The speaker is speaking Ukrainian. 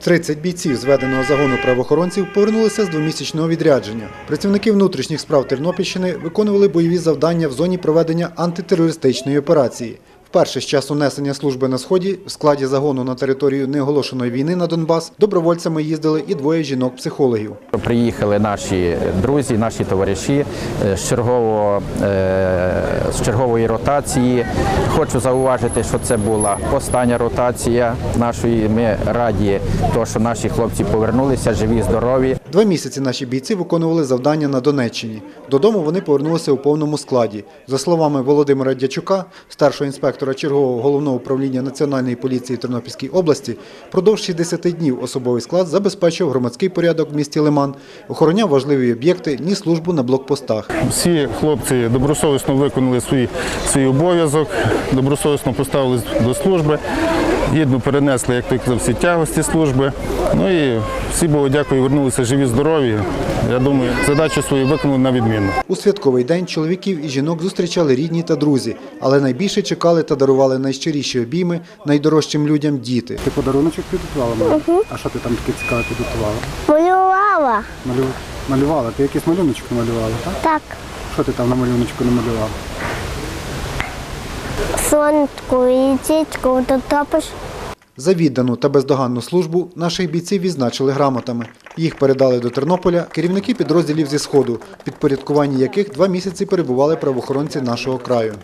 30 бійців зведеного загону правоохоронців повернулися з двомісячного відрядження. Працівники внутрішніх справ Тернопільщини виконували бойові завдання в зоні проведення антитерористичної операції. Вперше з часу несення служби на сході в складі загону на територію неоголошеної війни на Донбас добровольцями їздили і двоє жінок-психологів. Приїхали наші друзі, наші товариші е, з, чергового, е, з чергової ротації. Хочу зауважити, що це була остання ротація нашої. Ми раді, то, що наші хлопці повернулися живі, здорові. Два місяці наші бійці виконували завдання на Донеччині. Додому вони повернулися у повному складі. За словами Володимира Дячука, старшого інспектора чергового головного управління Національної поліції Тернопільській області, продовж 60 днів особовий склад забезпечив громадський порядок в місті Лиман, охороняв важливі об'єкти, ні службу на блокпостах. Всі хлопці добросовісно виконали свій, свій обов'язок, добросовісно поставились до служби, гідно перенесли, як ти казав, всі тягості служби. Ну і всі Богу дякую, вернулися живі, здорові. Я думаю, задачу свою виконали на відмінно. У святковий день чоловіків і жінок зустрічали рідні та друзі, але найбільше чекали та дарували найщиріші обійми найдорожчим людям діти. Ти подаруночок підготувала мені? А що ти там таке цікаве підготувала? Малювала. Малю... Малювала? Ти якийсь малюночок намалювала, так? Так, Що ти там на малюночку намалювала? Сонечку і дітку дотопиш. За віддану та бездоганну службу наших бійців відзначили грамотами. Їх передали до Тернополя керівники підрозділів зі Сходу, підпорядкування яких два місяці перебували правоохоронці нашого краю.